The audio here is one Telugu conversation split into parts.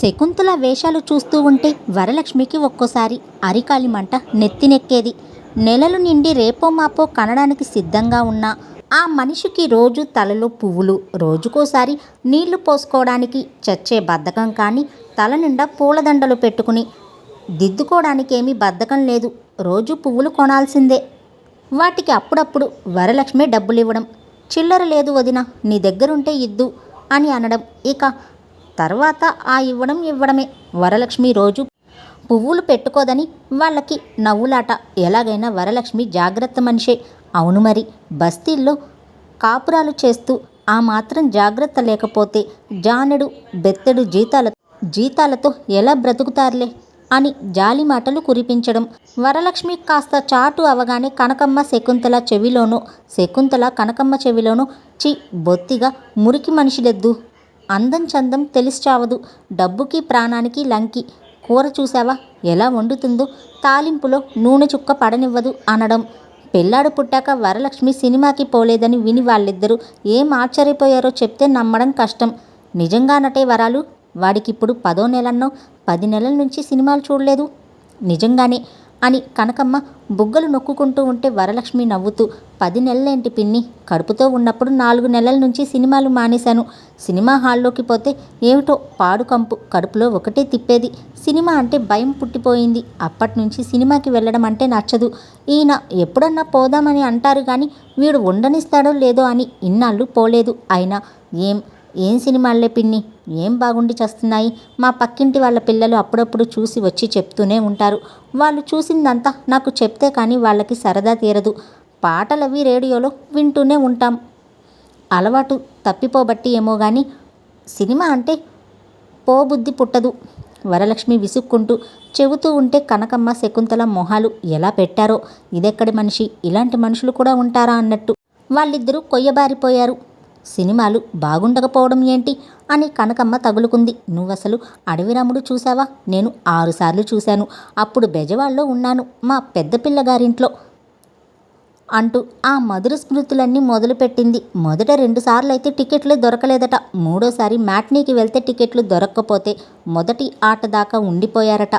శకుంతల వేషాలు చూస్తూ ఉంటే వరలక్ష్మికి ఒక్కోసారి అరికాలి మంట నెత్తినెక్కేది. నెలలు నిండి రేపో మాపో కనడానికి సిద్ధంగా ఉన్న ఆ మనిషికి రోజు తలలో పువ్వులు. రోజుకోసారి నీళ్ళు పోసుకోవడానికి చచ్చే బద్ధకం కానీ తల నిండా పూలదండలు పెట్టుకుని దిద్దుకోవడానికి ఏమీ బద్ధకం లేదు. రోజు పువ్వులు కొనాల్సిందే. వాటికి అప్పుడప్పుడు వరలక్ష్మి డబ్బులు ఇవ్వడం చిల్లర లేదు వదిన నీ దగ్గరుంటే ఇద్దు అని అనడం. ఇక తర్వాత ఆ ఇవ్వడం ఇవ్వడమే. వరలక్ష్మి రోజు పువ్వులు పెట్టుకోదని వాళ్ళకి నవ్వులాట. ఎలాగైనా వరలక్ష్మి జాగ్రత్త మనిషే. అవును మరి బస్తీల్లో కాపురాలు చేస్తూ ఆ మాత్రం జాగ్రత్త లేకపోతే జానెడు బెత్తెడు జీతాల జీతాలతో ఎలా బ్రతుకుతారులే అని జాలి మాటలు కురిపించడం. వరలక్ష్మి కాస్త చాటు అవగానే కనకమ్మ శకుంతల చెవిలోనూ శకుంతల కనకమ్మ చెవిలోనూ చి బొత్తిగా మురికి మనిషిలెద్దు. అందం చందం తెలిసి చావదు డబ్బుకి ప్రాణానికి లంకి. కూర చూసావా ఎలా వండుతుందో? తాలింపులో నూనె చుక్క పడనివ్వదు అనడం. పెళ్ళాడు పుట్టాక వరలక్ష్మి సినిమాకి పోలేదని విని వాళ్ళిద్దరూ ఏం ఆశ్చర్యపోయారో చెప్తే నమ్మడం కష్టం. నిజంగానటే వరాలు? వాడికిప్పుడు పదో నెలన్నో? పది నెలల నుంచి సినిమాలు చూడలేదు? నిజంగానే అని కనకమ్మ బుగ్గలు నొక్కుకుంటూ ఉంటే వరలక్ష్మి నవ్వుతూ పది నెలలేంటి పిన్ని? కడుపుతో ఉన్నప్పుడు నాలుగు నెలల నుంచి సినిమాలు మానేశాను. సినిమా హాల్లోకి పోతే ఏమిటో పాడు కంపు. కడుపులో ఒకటే తిప్పేది. సినిమా అంటే భయం పుట్టిపోయింది. అప్పటి నుంచి సినిమాకి వెళ్ళడం అంటే నచ్చదు. ఈయన ఎప్పుడన్నా పోదామని అంటారు కానీ వీడు ఉండనిస్తాడో లేదో అని ఇన్నాళ్ళు పోలేదు. అయినా ఏం ఏం సినిమాలే పిన్ని? ఏం బాగుండి చేస్తున్నాయి? మా పక్కింటి వాళ్ళ పిల్లలు అప్పుడప్పుడు చూసి వచ్చి చెప్తూనే ఉంటారు. వాళ్ళు చూసిందంతా నాకు చెప్తే కానీ వాళ్ళకి సరదా తీరదు. పాటలవి రేడియోలో వింటూనే ఉంటాం. అలవాటు తప్పిపోబట్టి ఏమో కానీ సినిమా అంటే పోబుద్ధి పుట్టదు. వరలక్ష్మి విసుక్కుంటూ చెబుతూ ఉంటే కనకమ్మ శకుంతల మొహాలు ఎలా పెట్టారో? ఇదెక్కడి మనిషి? ఇలాంటి మనుషులు కూడా ఉంటారా అన్నట్టు. వాళ్ళిద్దరూ కొయ్యబారిపోయారు. సినిమాలు బాగుండకపోవడం ఏంటి? అని కనకమ్మ తగులుకుంది. నువ్వసలు అడవిరాముడు చూసావా నేను ఆరుసార్లు చూశాను. అప్పుడు బెజవాడలో ఉన్నాను మా పెద్ద పిల్లగారింట్లో అంటూ ఆ మధుర స్మృతులన్నీ మొదలుపెట్టింది. మొదట రెండుసార్లు అయితే టికెట్లు దొరకలేదట. మూడోసారి మ్యాట్నీకి వెళ్తే టికెట్లు దొరక్కపోతే మొదటి ఆట దాకా ఉండిపోయారట.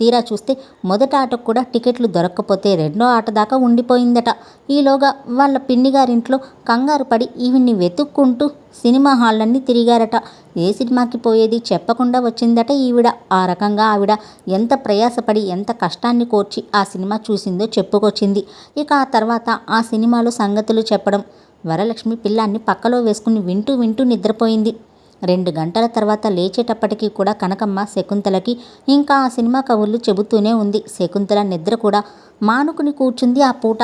తీరా చూస్తే మొదట ఆటకు కూడా టికెట్లు దొరక్కపోతే రెండో ఆట దాకా ఉండిపోయిందట. ఈలోగా వాళ్ళ పిన్నిగారింట్లో కంగారు పడి ఈవిని వెతుక్కుంటూ సినిమా హాళ్ళన్నీ తిరిగారట. ఏ సినిమాకి పోయేది చెప్పకుండా వచ్చిందట ఈవిడ. ఆ రకంగా ఆవిడ ఎంత ప్రయాసపడి ఎంత కష్టాన్ని కోర్చి ఆ సినిమా చూసిందో చెప్పుకొచ్చింది. ఇక ఆ తర్వాత ఆ సినిమాలో సంగతులు చెప్పడం. వరలక్ష్మి పిల్లాన్ని పక్కలో వేసుకుని వింటూ వింటూ నిద్రపోయింది. రెండు గంటల తర్వాత లేచేటప్పటికీ కూడా కనకమ్మ శకుంతలకి ఇంకా ఆ సినిమా కబుర్లు చెబుతూనే ఉంది. శకుంతల నిద్ర కూడా మానుకుని కూర్చుంది ఆ పూట.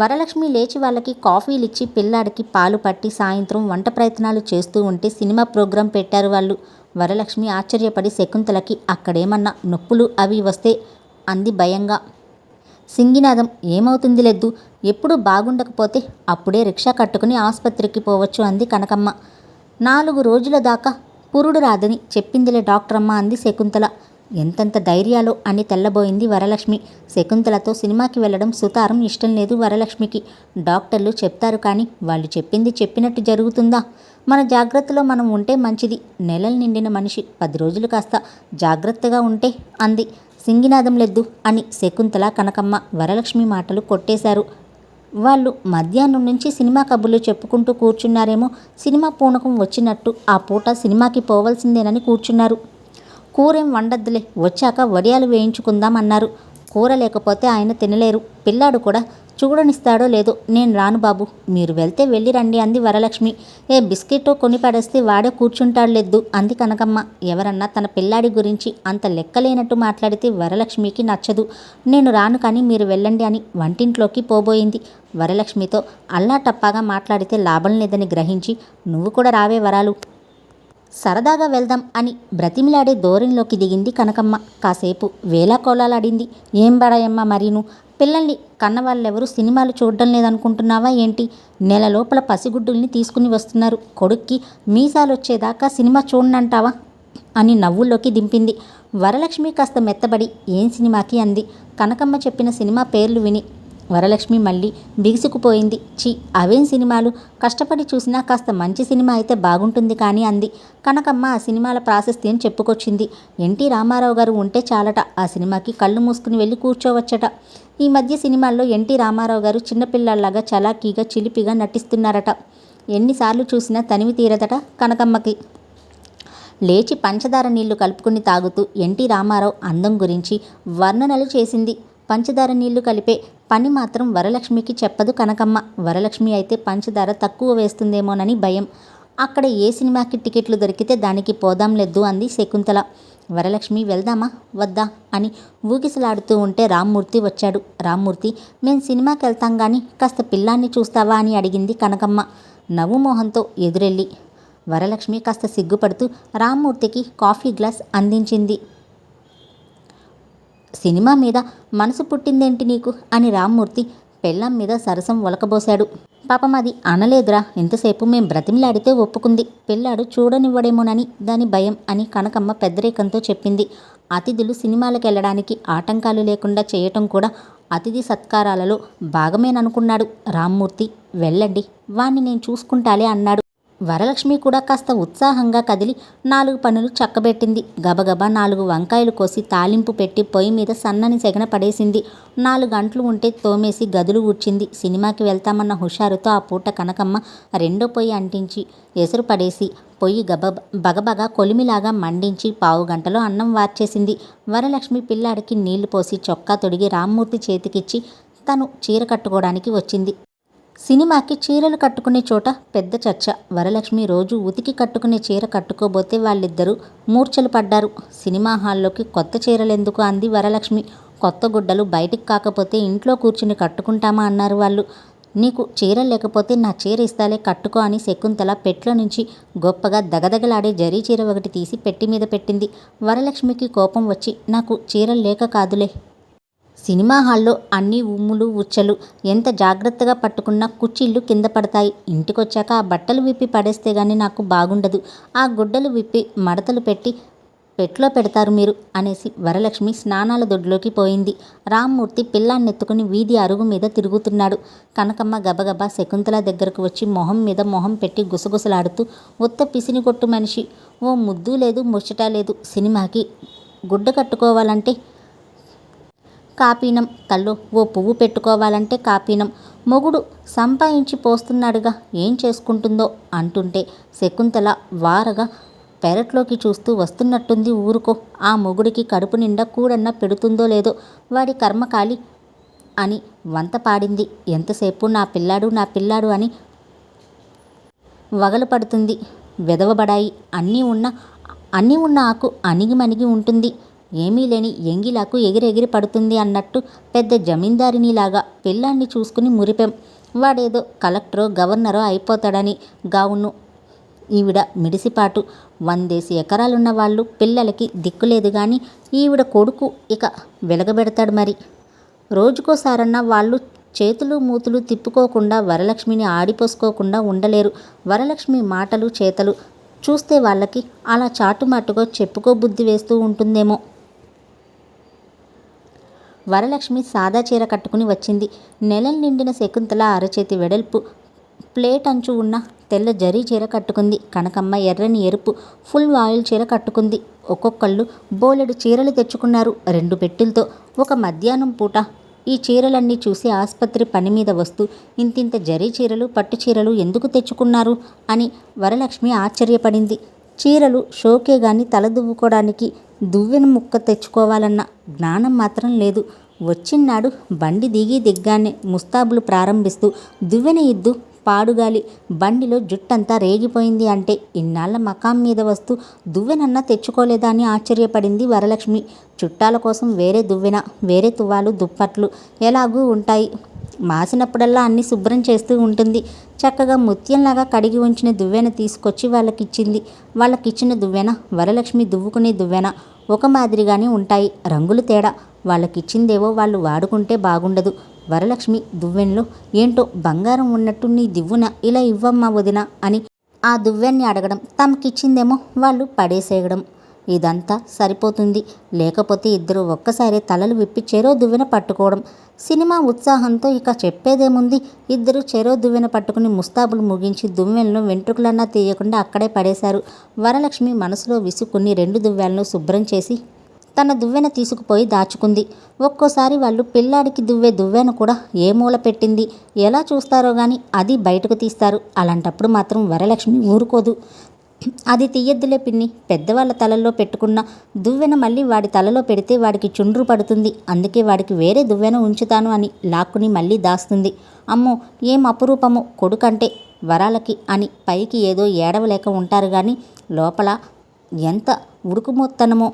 వరలక్ష్మి లేచి వాళ్ళకి కాఫీలు ఇచ్చి పిల్లాడికి పాలు పట్టి సాయంత్రం వంట ప్రయత్నాలు చేస్తూ ఉంటే సినిమా ప్రోగ్రాం పెట్టారు వాళ్ళు. వరలక్ష్మి ఆశ్చర్యపడి శకుంతలకి అక్కడేమన్నా నొప్పులు అవి వస్తే అంది భయంగా. సింగినాదం ఏమవుతుంది లెద్దు ఎప్పుడు బాగుండకపోతే అప్పుడే రిక్షా కట్టుకుని ఆసుపత్రికి పోవచ్చు అంది కనకమ్మ. నాలుగు రోజుల దాకా పురుడు రాదని చెప్పిందిలే డాక్టర్ అమ్మ అంది శకుంతల. ఎంతెంత ధైర్యాలు అని తెల్లబోయింది వరలక్ష్మి. శకుంతలతో సినిమాకి వెళ్ళడం సుతారం ఇష్టం లేదు వరలక్ష్మికి. డాక్టర్లు చెప్తారు కానీ వాళ్ళు చెప్పింది చెప్పినట్టు జరుగుతుందా? మన జాగ్రత్తలో మనం ఉంటే మంచిది. నెలలు నిండిన మనిషి పది రోజులు కాస్త జాగ్రత్తగా ఉంటే అంది. సింగినాదం లెద్దు అని శకుంతల కనకమ్మ వరలక్ష్మి మాటలు కొట్టేశారు. వాళ్ళు మధ్యాహ్నం నుంచి సినిమా కబుర్లు చెప్పుకుంటూ కూర్చున్నారేమో సినిమా పూనకం వచ్చినట్టు ఆ పూట సినిమాకి పోవలసిందేనని కూర్చున్నారు. కూరేం వండద్దులే వచ్చాక వడియాలు వేయించుకుందాం అన్నారు కూర లేకపోతే ఆయన తినలేరు. పిల్లాడు కూడా చూడనిస్తాడో లేదో నేను రాను బాబు. మీరు వెళ్తే వెళ్ళి రండి అంది వరలక్ష్మి. ఏ బిస్కెట్ కొని పడేస్తే వాడే కూర్చుంటాడు లేదు అంది కనకమ్మ. ఎవరన్నా తన పిల్లాడి గురించి అంత లెక్కలేనట్టు మాట్లాడితే వరలక్ష్మికి నచ్చదు. నేను రాను కానీ మీరు వెళ్ళండి అని వంటింట్లోకి పోబోయింది. వరలక్ష్మితో అల్లా టప్పాగా మాట్లాడితే లాభం లేదని గ్రహించి నువ్వు కూడా రావే వరాలు. సరదాగా వెళ్దాం అని బ్రతిమిలాడే ధోరణిలోకి దిగింది కనకమ్మ. కాసేపు వేలాకోలాలాడింది ఏం బడాయమ్మ మరీను? పిల్లల్ని కన్నవాళ్ళెవరూ సినిమాలు చూడడం లేదనుకుంటున్నావా ఏంటి? నెల లోపల పసిగుడ్డుల్ని తీసుకుని వస్తున్నారు. కొడుక్కి మీసాలు వచ్చేదాకా సినిమా చూడనంటావా అని నవ్వుల్లోకి దింపింది. వరలక్ష్మి కాస్త మెత్తబడి ఏం సినిమాకి? అంది. కనకమ్మ చెప్పిన సినిమా పేర్లు విని వరలక్ష్మి మళ్ళీ బిగుసుకుపోయింది. చి అవేం సినిమాలు? కష్టపడి చూసినా కాస్త మంచి సినిమా అయితే బాగుంటుంది కానీ అంది. కనకమ్మ ఆ సినిమాల ప్రాశస్త్యం చెప్పుకొచ్చింది? ఎన్టీ రామారావు గారు ఉంటే చాలట ఆ సినిమాకి కళ్ళు మూసుకుని వెళ్ళి కూర్చోవచ్చట. ఈ మధ్య సినిమాల్లో ఎన్టీ రామారావు గారు చిన్నపిల్లల్లాగా చలాకీగా చిలిపిగా నటిస్తున్నారట. ఎన్నిసార్లు చూసినా తనివి తీరదట కనకమ్మకి. లేచి పంచదార నీళ్ళు కలుపుకుని తాగుతూ ఎన్టీ రామారావు అందం గురించి వర్ణనలు చేసింది. పంచదార నీళ్ళు కలిపే పని మాత్రం వరలక్ష్మికి చెప్పదు కనకమ్మ. వరలక్ష్మి అయితే పంచదార తక్కువ వేస్తుందేమోనని భయం. అక్కడ ఏ సినిమాకి టికెట్లు దొరికితే దానికి పోదాం లేదు అంది శకుంతల. వరలక్ష్మి వెళ్దామా? వద్దా? అని ఊగిసలాడుతూ ఉంటే రామ్మూర్తి వచ్చాడు. రామ్మూర్తి మేము సినిమాకి వెళ్తాం కానీ కాస్త పిల్లాన్ని చూస్తావా? అని అడిగింది కనకమ్మ నవ్వుమోహంతో ఎదురెళ్ళి. వరలక్ష్మి కాస్త సిగ్గుపడుతూ రామ్మూర్తికి కాఫీ గ్లాస్ అందించింది. సినిమా మీద మనసు పుట్టిందేంటి నీకు? అని రామ్మూర్తి పెళ్ళం మీద సరసం ఒలకబోశాడు పాపం అది అనలేదురా. ఎంతసేపు మేం బ్రతిమిలాడితే ఒప్పుకుంది. పిల్లాడు చూడనివ్వడేమోనని దాని భయం అని కనకమ్మ పెద్దరేకంతో చెప్పింది. అతిథులు సినిమాలకు వెళ్ళడానికి ఆటంకాలు లేకుండా చేయటం కూడా అతిథి సత్కారాలలో భాగమేననుకున్నాడు రామ్మూర్తి. వెళ్ళండి. వాణ్ణి నేను చూసుకుంటాలే అన్నాడు. వరలక్ష్మి కూడా కాస్త ఉత్సాహంగా కదిలి నాలుగు పనులు చక్కబెట్టింది. గబగబా నాలుగు వంకాయలు కోసి తాలింపు పెట్టి పొయ్యి మీద సన్నని సెగన పడేసింది. నాలుగు గంటలు ఉంటే తోమేసి గదులు ఊడ్చింది. సినిమాకి వెళ్తామన్న హుషారుతో ఆ పూట కనకమ్మ రెండో పొయ్యి అంటించి ఎసురు పడేసి పొయ్యి గబ బగబగా కొలిమిలాగా మండించి పావు గంటలో అన్నం వార్చేసింది. వరలక్ష్మి పిల్లాడికి నీళ్ళు పోసి చొక్కా తొడిగి రామ్మూర్తి చేతికిచ్చి తను చీర కట్టుకోవడానికి వచ్చింది. సినిమాకి చీరలు కట్టుకునే చోట పెద్ద చర్చ. వరలక్ష్మి రోజు ఉతికి కట్టుకునే చీర కట్టుకోబోతే వాళ్ళిద్దరూ మూర్ఛలు పడ్డారు. సినిమా హాల్లోకి కొత్త చీరలెందుకు అంది వరలక్ష్మి. కొత్త గుడ్డలు బయటికి కాకపోతే ఇంట్లో కూర్చుని కట్టుకుంటామా అన్నారు వాళ్ళు. నీకు చీర లేకపోతే నా చీర ఇస్తాలే కట్టుకో అని శకుంతల పెట్లో నుంచి గొప్పగా దగదగలాడే జరీ చీర ఒకటి తీసి పెట్టి మీద పెట్టింది. వరలక్ష్మికి కోపం వచ్చి నాకు చీర లేక కాదులే. సినిమా హాల్లో అన్ని ఉమ్ములు ఉచ్చలు ఎంత జాగ్రత్తగా పట్టుకున్నా కుర్చీళ్ళు కింద పడతాయి. ఇంటికొచ్చాక ఆ బట్టలు విప్పి పడేస్తే కానీ నాకు బాగుండదు. ఆ గుడ్డలు విప్పి మడతలు పెట్టి పెట్లో పెడతారు మీరు అనేసి వరలక్ష్మి స్నానాల దొడ్లోకి పోయింది. రామ్మూర్తి పిల్లాన్నెత్తుకుని వీధి అరుగు మీద తిరుగుతున్నాడు. కనకమ్మ గబగబా శకుంతల దగ్గరకు వచ్చి మొహం మీద మొహం పెట్టి గుసగుసలాడుతూ ఉత్త పిసిని కొట్టు మనిషి. ఓ ముద్దు లేదు ముచ్చట లేదు. సినిమాకి గుడ్డ కట్టుకోవాలంటే కాపీనం. కళ్ళు ఓ పువ్వు పెట్టుకోవాలంటే కాపీనం. మొగుడు సంపాదించి పోస్తున్నాడుగా ఏం చేసుకుంటుందో అంటుంటే శకుంతల వారగా పెరట్లోకి చూస్తూ వస్తున్నట్టుంది ఊరుకో. ఆ మొగుడికి కడుపు నిండా కూడన్నా పెడుతుందో లేదో వాడి కర్మకాలి అని వంత పాడింది. ఎంతసేపు నా పిల్లాడు నా పిల్లాడు అని వగలు పడుతుంది. వెదవబడాయి అన్నీ ఉన్న అన్నీ ఉన్న ఆకు అణిగి మణిగి ఉంటుంది. ఏమీ లేని ఎంగిలాకు ఎగిరెగిరి పడుతుంది అన్నట్టు పెద్ద జమీందారినిలాగా పిల్లాన్ని చూసుకుని మురిపెం. వాడేదో కలెక్టరో గవర్నరో అయిపోతాడని గావును ఈవిడ మిడిసిపాటు. వందేసి ఎకరాలున్న వాళ్ళు పిల్లలకి దిక్కులేదు కానీ ఈవిడ కొడుకు ఇక వెలగబెడతాడు మరి. రోజుకోసారన్నా వాళ్ళు చేతులు మూతులు తిప్పుకోకుండా వరలక్ష్మిని ఆడిపోసుకోకుండా ఉండలేరు. వరలక్ష్మి మాటలు చేతలు. చూస్తే వాళ్ళకి అలా చాటుమాటుగా చెప్పుకో బుద్ధి వేస్తూ ఉంటుందేమో. వరలక్ష్మి సాదా చీర కట్టుకుని వచ్చింది. నెలలు నిండిన శకుంతల అరచేతి వెడల్పు. ప్లేట్ అంచు ఉన్న తెల్ల జరీ చీర కట్టుకుంది. కనకమ్మ ఎర్రని ఎరుపు ఫుల్ ఆయిల్ చీర కట్టుకుంది. ఒక్కొక్కళ్ళు బోలెడు చీరలు తెచ్చుకున్నారు రెండు పెట్టెలతో. ఒక మధ్యాహ్నం పూట ఈ చీరలన్నీ చూసి ఆసుపత్రి పని మీద వస్తూ ఇంతింత జరీ చీరలు పట్టు చీరలు ఎందుకు తెచ్చుకున్నారు? అని వరలక్ష్మి ఆశ్చర్యపడింది. చీరలు షోకే గాని తలదువ్వుకోవడానికి దువ్వెన ముక్క తెచ్చుకోవాలన్న జ్ఞానం మాత్రం లేదు. వచ్చిన్నాడు బండి దిగి దిగ్గానే ముస్తాబులు ప్రారంభిస్తూ దువ్వెన ఇద్దు పాడుగాలి. బండిలో జుట్టంతా రేగిపోయింది అంటే ఇన్నాళ్ళ మకాం మీద వస్తూ దువ్వెనన్నా తెచ్చుకోలేదా అని ఆశ్చర్యపడింది వరలక్ష్మి. చుట్టాల కోసం వేరే దువ్వెన వేరే తువ్వాలు దుప్పట్లు ఎలాగూ ఉంటాయి. మాసినప్పుడల్లా అన్ని శుభ్రం చేస్తూ ఉంటుంది. చక్కగా ముత్యంలాగా కడిగి ఉంచిన దువ్వెన తీసుకొచ్చి వాళ్ళకిచ్చింది. వాళ్ళకిచ్చిన దువ్వెన వరలక్ష్మి దువ్వుకునే దువ్వెన ఒక మాదిరిగానే ఉంటాయి. రంగులు తేడా. వాళ్ళకిచ్చిందేవో వాళ్ళు వాడుకుంటే బాగుండదు. వరలక్ష్మి దువ్వెన్లో ఏంటో బంగారం ఉన్నట్టు నీ దివ్వున ఇలా ఇవ్వమ్మా వదిన అని ఆ దువ్వెన్ని అడగడం తమకిచ్చిందేమో వాళ్ళు పడేసేయడం. ఇదంతా సరిపోతుంది. లేకపోతే ఇద్దరు ఒక్కసారి తలలు విప్పి చెరో దువ్వెన పట్టుకోవడం. సినిమా ఉత్సాహంతో ఇక చెప్పేదేముంది? ఇద్దరు చెరో దువ్వెన పట్టుకుని ముస్తాబులు ముగించి దువ్వెలను వెంట్రుకలన్నా తీయకుండా అక్కడే పడేశారు. వరలక్ష్మి మనసులో విసుక్కుని రెండు దువ్వెలను శుభ్రం చేసి తన దువ్వెన తీసుకుపోయి దాచుకుంది. ఒక్కోసారి వాళ్ళు పిల్లాడికి దువ్వే దువ్వెన కూడా ఏ మూల పెట్టింది? ఎలా చూస్తారో కానీ అది బయటకు తీస్తారు. అలాంటప్పుడు మాత్రం వరలక్ష్మి ఊరుకోదు. అది తీయద్దులే పిన్ని. పెద్దవాళ్ళ తలల్లో పెట్టుకున్న దువ్వెన మళ్ళీ వాడి తలలో పెడితే వాడికి చుండ్రు పడుతుంది. అందుకే వాడికి వేరే దువ్వెన ఉంచుతాను అని లాక్కుని మళ్ళీ దాస్తుంది. అమ్మో ఏం అపురూపము? కొడుకంటే వరాలకి అని పైకి ఏదో ఏడవలేక ఉంటారు కానీ లోపల ఎంత ఉడుకుమొత్తనమో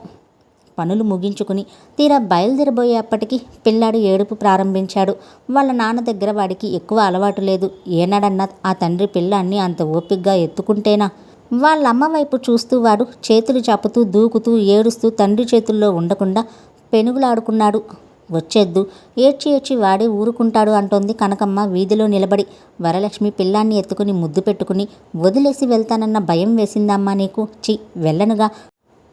పనులు ముగించుకుని తీరా బయలుదేరబోయేప్పటికి పిల్లాడు ఏడుపు ప్రారంభించాడు. వాళ్ళ నాన్న దగ్గర వాడికి ఎక్కువ అలవాటు లేదు. ఏనాడన్నా ఆ తండ్రి పిల్లాన్ని అంత ఓపిగ్గా ఎత్తుకుంటేనా? వాళ్ళమ్మ వైపు చూస్తూ వాడు చేతులు చాపుతూ దూకుతూ ఏడుస్తూ తండ్రి చేతుల్లో ఉండకుండా పెనుగులాడుకున్నాడు. వచ్చేద్దు ఏడ్చి ఏడ్చి వాడే ఊరుకుంటాడు అంటోంది కనకమ్మ వీధిలో నిలబడి. వరలక్ష్మి పిల్లాన్ని ఎత్తుకుని ముద్దు పెట్టుకుని వదిలేసి వెళ్తానన్న భయం వేసిందమ్మా నీకు? చి వెళ్ళనుగా.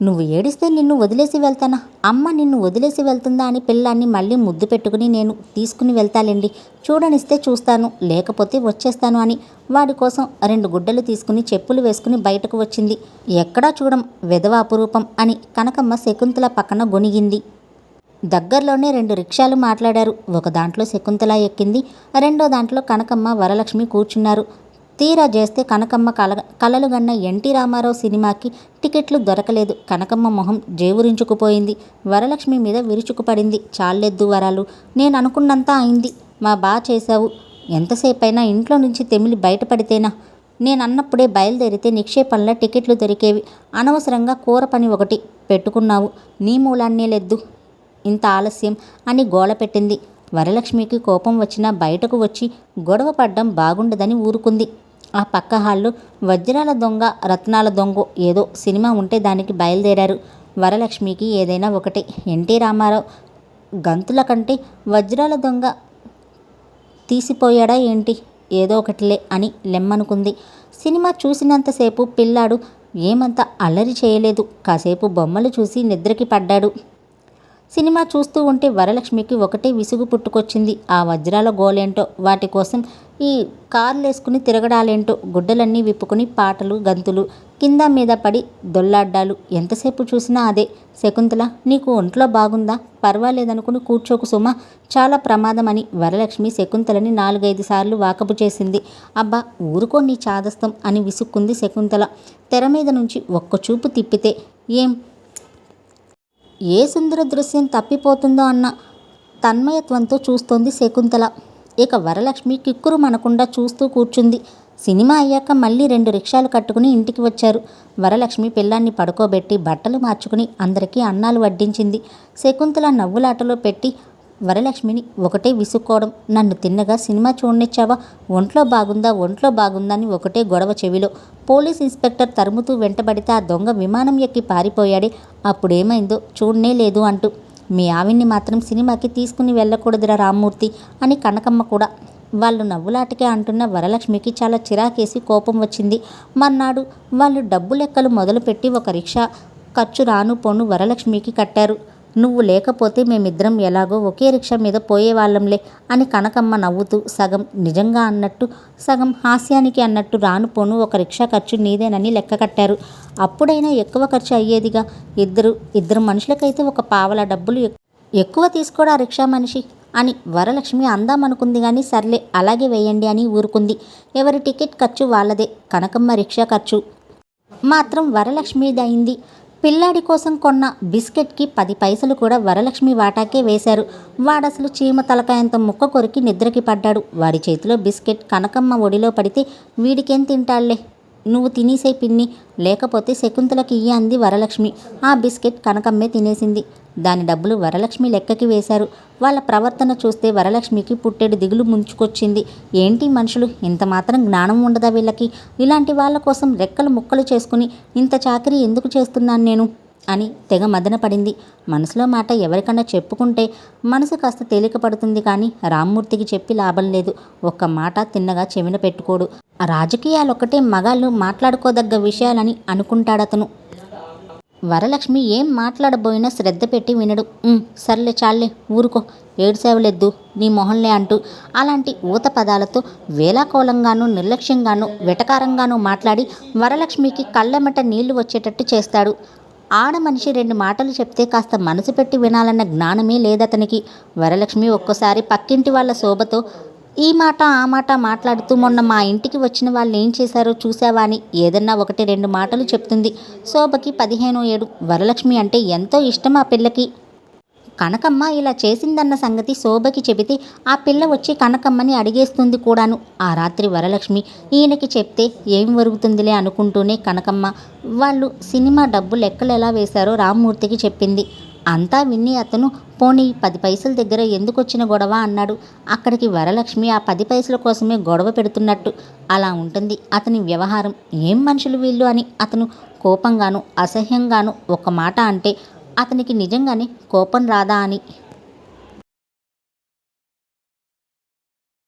నువ్వు ఏడిస్తే నిన్ను వదిలేసి వెళ్తానా? అమ్మ నిన్ను వదిలేసి వెళ్తుందా అని పిల్లాన్ని మళ్ళీ ముద్దు పెట్టుకుని నేను తీసుకుని వెళ్తాలేండి. చూడనిస్తే చూస్తాను లేకపోతే వచ్చేస్తాను అని. వాడి కోసం రెండు గుడ్డలు తీసుకుని చెప్పులు వేసుకుని బయటకు వచ్చింది. ఎక్కడా చూడం వెధవ అపురూపం అని కనకమ్మ శకుంతల పక్కన గొనిగింది దగ్గరలోనే రెండు రిక్షాలు మాట్లాడారు. ఒక దాంట్లో శకుంతల ఎక్కింది రెండో దాంట్లో కనకమ్మ వరలక్ష్మి కూర్చున్నారు. తీరా చేస్తే కనకమ్మ కల కలలుగన్న ఎన్టీ రామారావు సినిమాకి టికెట్లు దొరకలేదు. కనకమ్మ మొహం జేవురించుకుపోయింది. వరలక్ష్మి మీద విరుచుకుపడింది. చాలెద్దు వరాలు. నేను అనుకున్నంత అయింది. మా బా చేశావు. ఎంతసేపైనా ఇంట్లో నుంచి తెమిలి బయటపడితేనా? నేను అన్నప్పుడే బయలుదేరితే నిక్షేపంలో టికెట్లు దొరికేవి. అనవసరంగా కూర పని ఒకటి పెట్టుకున్నావు. నీ మూలాన్నే లెద్దు. ఇంత ఆలస్యం అని గోల పెట్టింది. వరలక్ష్మికి కోపం వచ్చినా బయటకు వచ్చి గొడవ పడ్డం బాగుండదని ఊరుకుంది. ఆ పక్క హాల్లో వజ్రాల దొంగ రత్నాల దొంగ ఏదో సినిమా ఉంటే దానికి బయలుదేరారు. వరలక్ష్మికి ఏదైనా ఒకటి. ఎన్టీ రామారావు గంతుల కంటే వజ్రాల దొంగ తీసిపోయాడా ఏంటి? ఏదో ఒకటిలే అని లెమ్మనుకుంది. సినిమా చూసినంతసేపు పిల్లాడు ఏమంత అల్లరి చేయలేదు. కాసేపు బొమ్మలు చూసి నిద్రకి పడ్డాడు. సినిమా చూస్తూ ఉంటే వరలక్ష్మికి ఒకటే విసుగు పుట్టుకొచ్చింది. ఆ వజ్రాల గోలేంటో వాటి కోసం ఈ కార్లు వేసుకుని తిరగడాలేంటో గుడ్డలన్నీ విప్పుకుని పాటలు గంతులు కింద మీద పడి దొల్లాడ్డాలు. ఎంతసేపు చూసినా అదే. శకుంతల నీకు ఒంట్లో బాగుందా? పర్వాలేదనుకుని కూర్చోకు సుమ. చాలా ప్రమాదమని వరలక్ష్మి శకుంతలని నాలుగైదు సార్లు వాకపు చేసింది. అబ్బా ఊరుకో నీ చాదస్తం అని విసుక్కుంది శకుంతల. తెర మీద నుంచి ఒక్క చూపు తిప్పితే ఏం? ఏ సుందర దృశ్యం తప్పిపోతుందో అన్న తన్మయత్వంతో చూస్తోంది శకుంతల. ఇక వరలక్ష్మి కిక్కురు మనకుండా చూస్తూ కూర్చుంది. సినిమా అయ్యాక మళ్ళీ రెండు రిక్షాలు కట్టుకుని ఇంటికి వచ్చారు. వరలక్ష్మి పిల్లాన్ని పడుకోబెట్టి బట్టలు మార్చుకుని అందరికీ అన్నాలు వడ్డించింది. శకుంతల నవ్వులాటలో పెట్టి వరలక్ష్మిని ఒకటే విసుక్కోవడం నన్ను తిన్నగా సినిమా చూడనిచ్చావా? ఒంట్లో బాగుందా? ఒంట్లో బాగుందా? అని ఒకటే గొడవ చెవిలో పోలీస్ ఇన్స్పెక్టర్ తరుముతూ వెంటబడితే ఆ దొంగ విమానం ఎక్కి పారిపోయాడే. అప్పుడేమైందో చూడనే లేదు అంటూ మీ ఆవిడ్ని మాత్రం సినిమాకి తీసుకుని వెళ్ళకూడదురా రామ్మూర్తి అని కనకమ్మ కూడా వాళ్ళు నవ్వులాటకే అంటున్న వరలక్ష్మికి చాలా చిరాకేసి కోపం వచ్చింది. మర్నాడు వాళ్ళు డబ్బు లెక్కలు మొదలుపెట్టి ఒక రిక్షా ఖర్చు రాను పోను వరలక్ష్మికి కట్టారు. నువ్వు లేకపోతే మేమిద్దరం ఎలాగో ఒకే రిక్షా మీద పోయేవాళ్ళంలే అని కనకమ్మ నవ్వుతూ సగం నిజంగా అన్నట్టు సగం హాస్యానికి అన్నట్టు రాను పోను ఒక రిక్షా ఖర్చు నీదేనని లెక్క కట్టారు. అప్పుడైనా ఎక్కువ ఖర్చు అయ్యేదిగా ఇద్దరు ఇద్దరు మనుషులకైతే ఒక పావల డబ్బులు ఎక్కువ తీసుకోడా రిక్షా మనిషి అని వరలక్ష్మి అందామనుకుంది కానీ సర్లే అలాగే వేయండి అని ఊరుకుంది. ఎవరి టికెట్ ఖర్చు వాళ్ళదే కనకమ్మ రిక్షా ఖర్చు. మాత్రం వరలక్ష్మిదైంది. పిల్లాడి కోసం కొన్న బిస్కెట్కి పది పైసలు కూడా వరలక్ష్మి వాటాకే వేశారు. వాడసలు చీమ తలకాయంత ముక్క కొరికి నిద్రకి పడ్డాడు. వాడి చేతిలో బిస్కెట్ కనకమ్మ ఒడిలో పడితే వీడికేం తింటాళ్ళే? నువ్వు తినేసే పిన్ని లేకపోతే శకుంతలకి ఇయ్య అంది వరలక్ష్మి. ఆ బిస్కెట్ కనకమ్మే తినేసింది. దాని డబ్బులు వరలక్ష్మి లెక్కకి వేశారు. వాళ్ళ ప్రవర్తన చూస్తే వరలక్ష్మికి పుట్టెడు దిగులు ముంచుకొచ్చింది. ఏంటి మనుషులు? ఇంత మాత్రం జ్ఞానం ఉండదా వీళ్ళకి? ఇలాంటి వాళ్ళ కోసం రెక్కలు ముక్కలు చేసుకుని ఇంత చాకరీ ఎందుకు చేస్తున్నాను నేను? అని తెగ మదన పడింది మనసులో మాట ఎవరికన్నా చెప్పుకుంటే మనసు కాస్త తేలిక పడుతుంది కానీ రామ్మూర్తికి చెప్పి లాభం లేదు. ఒక్క మాట తిన్నగా చెవిన పెట్టుకోడు. రాజకీయాలొక్కటే మగాళ్ళు మాట్లాడుకోదగ్గ విషయాలని అనుకుంటాడతను. వరలక్ష్మి ఏం మాట్లాడబోయినా శ్రద్ధ పెట్టి వినడు. "ఉమ్, సర్లే చాలే ఊరుకో. ఏడుసేవలెద్దు నీ మొహంలే అంటూ అలాంటి ఊత పదాలతో వేలాకోలంగాను నిర్లక్ష్యంగానూ వెటకారంగానూ మాట్లాడి వరలక్ష్మికి కళ్ళెమట నీళ్ళు వచ్చేటట్టు చేస్తాడు. ఆడ మనిషి రెండు మాటలు చెప్తే కాస్త మనసు పెట్టి వినాలన్న జ్ఞానమే లేదతనికి. వరలక్ష్మి ఒక్కోసారి పక్కింటి వాళ్ళ శోభతో ఈ మాట ఆ మాట మాట్లాడుతూ మొన్న మా ఇంటికి వచ్చిన వాళ్ళు ఏం చేశారో చూసావా అని ఏదన్నా ఒకటి రెండు మాటలు చెప్తుంది శోభకి పదిహేను ఏడు. వరలక్ష్మి అంటే ఎంతో ఇష్టం ఆ పిల్లకి. కనకమ్మ ఇలా చేసిందన్న సంగతి శోభకి చెబితే ఆ పిల్ల వచ్చి కనకమ్మని అడిగేస్తుంది కూడాను. ఆ రాత్రి వరలక్ష్మి ఈయనకి చెప్తే ఏం వరుగుతుందిలే అనుకుంటూనే కనకమ్మ వాళ్ళు సినిమా డబ్బు లెక్కలు ఎలా వేశారో రామ్మూర్తికి చెప్పింది. అంతా విని అతను పోనీ పది పైసల దగ్గర ఎందుకు వచ్చిన గొడవ అన్నాడు. అక్కడికి వరలక్ష్మి ఆ పది పైసల కోసమే గొడవ పెడుతున్నట్టు. అలా ఉంటుంది అతని వ్యవహారం. ఏం మనుషులు వీళ్ళు అని అతను కోపంగాను అసహ్యంగాను ఒక మాట అంటే అతనికి నిజంగానే కోపం రాదా అని